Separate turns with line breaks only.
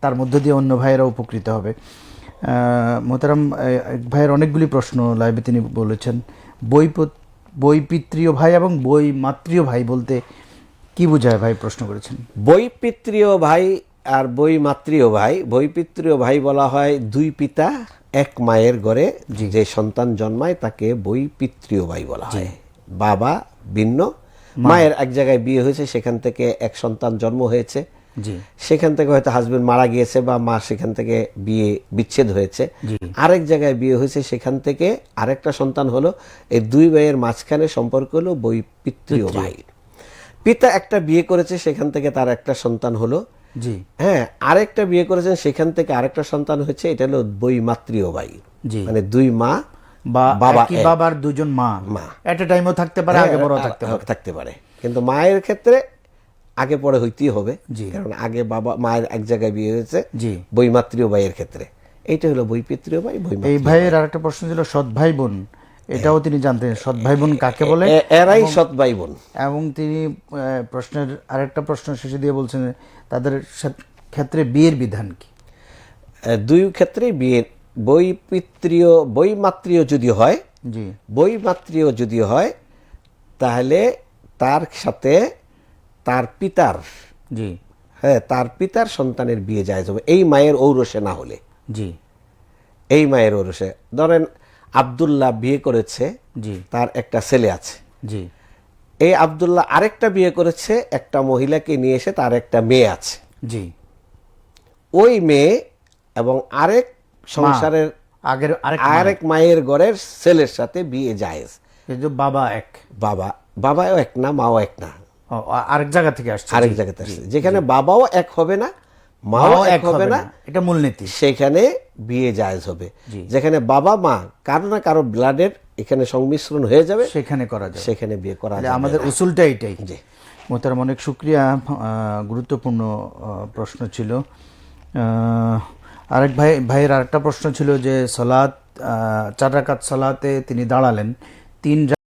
তার মধ্য দিয়ে অন্য ভাইয়েরা উপকৃত হবে। আহ, মোহতারাম ভাইয়ের অনেকগুলি প্রশ্ন লাইভে তিনি বলেছেন। বই বই পিতৃয় ভাই এবং বই মাতৃয় ভাই বলতে কি বোঝায় ভাই প্রশ্ন করেছেন?
বৈপিত্রীয় ভাই আর বই মাতৃয় ভাই। বৈপিত্রীয় ভাই বলা হয় দুই পিতা এক মায়ের ঘরে যে সন্তান জন্মায় তাকে বৈপিত্রীয় ভাই বলা হয়। বাবা ভিন্ন মায়ের এক জায়গায় বিয়ে হয়েছে সেখান থেকে এক সন্তান জন্ম হয়েছে। সেখান থেকে হয়তো হাজবেন্ড মারা গিয়েছে বা মা সেখান থেকে বিয়ে বিচ্ছেদ হয়েছে। আরেক জায়গায় বিয়ে হয়েছে সেখান থেকে আরেকটা সন্তান হলো এই দুই ভাইয়ের মাঝখানে সম্পর্ক হলো বৈপিত্রীয় ভাই। পিতা একটা বিয়ে করেছে সেখান থেকে তার একটা সন্তান হলো।
জি।
হ্যাঁ আরেকটা বিয়ে করেছেন সেখান থেকে আরেকটা সন্তান হয়েছে এটা হলো বৈমাত্রীয় ভাই। মানে দুই মা
বা
বাবা
বাবার দুজন মা।
মা।
এট এ টাইমও থাকতে পারে আগে বড় থাকতে পারে।
থাকতে পারে। কিন্তু মায়ের ক্ষেত্রে আগে পরে হইতেই হবে। কারণ আগে বাবা মায়ের এক জায়গায় বিয়ে হয়েছে
জি।
বৈমাত্রীয় ভাইয়ের ক্ষেত্রে। এইটা হলো বৈপিত্রীয় ভাই
বই
এই
ভাইয়ের আরেকটা প্রশ্ন ছিল সৎ ভাই বোন। এটাও তিনি জানতেন সৎ ভাই বোন কাকে বলে?
এরাই সৎ ভাই বোন।
এবং তিনি প্রশ্নের আরেকটা প্রশ্ন শেষে দিয়ে বলছেন তাদের ক্ষেত্রে বিয়ের বিধান কি?
দুই ক্ষেত্রেই বিয়ে বৈপিত্রীয় বৈমাত্রীয় যদি হয়
জি।
বৈমাত্রীয় যদি হয় তাহলে তার সাথে তার পিতার
জি।
হ্যাঁ তার পিতার সন্তানের বিয়ে যায় হবে। এই মায়ের ঔরসে না হলে।
জি।
এই মায়ের ঔরসে। ধরেন আব্দুল্লাহ বিয়ে করেছে
জি।
তার একটা ছেলে আছে।
জি।
এই আব্দুল্লাহ আরেকটা বিয়ে করেছে একটা মহিলাকে নিয়ে এসে তার একটা মেয়ে আছে।
জি।
ওই মেয়ে এবং আরেক সংসারের
আগের আরেক
আরেক মায়ের ঘরের ছেলের সাথে বিয়ে জায়েজ।
বাবা এক।
বাবা বাবাও এক না মাও এক না।
আরেক জায়গা থেকে আসছে
আরেক জায়গাতে আসছে। যেখানে বাবাও এক হবে না মাও এক হবে না
এটা মূলনীতি।
সেখানে বিয়ে জায়েজ হবে। যেখানে বাবা মা কারও না কারও ব্লাডের এখানে সংমিশ্রণ হয়ে যাবে
সেখানে করা যায়
সেখানে বিয়ে করা যাবে
আমাদের। উসুলটা এটাই
জি।
মোহতারাম অনেক শুক্রিয়া গুরুত্বপূর্ণ প্রশ্ন ছিল। আরেক ভাই ভাইয়ের আরেকটা প্রশ্ন ছিল যে আহ, চার রাকাত সলাতে তিনি দাঁড়ালেন। তিন